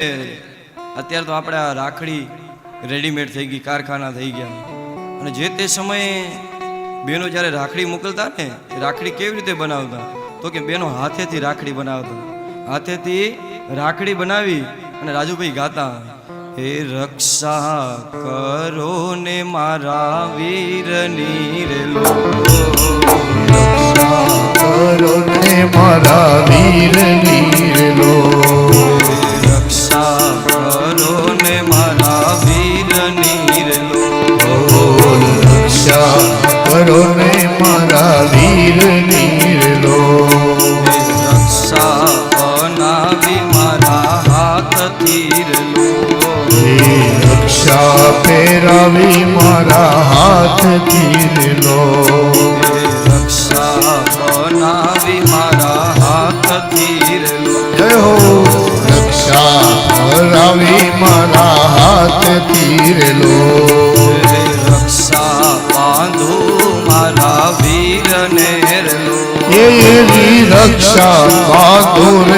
અત્યારે તો આપણે આ રાખડી રેડીમેડ થઈ ગઈ, કારખાના થઈ ગયા. અને જે તે સમયે બેનો જ્યારે રાખડી મોકલતા ને રાખડી કેવી રીતે બનાવતા? તો કે બેનો હાથેથી રાખડી બનાવતા. હાથેથી રાખડી બનાવી અને રાજુભાઈ ગાતા, હે રક્ષા કરો ને મારા વીરની રે રક્ષા કરો ને મારા વીર રક્ષા કરો ને મારા વીર નીરલો રક્ષા બનાવી મારા હાથ તીરલો લો. હે રક્ષા પહેરાવી મારા હાથ તીરલો રક્ષા બનાવી મારા હાથ તીરલો લો. જય હો. રક્ષા પહેરાવી મારા હાથ નીરલો વીરને રે લો એની રક્ષા બાંધો રે મારા વીર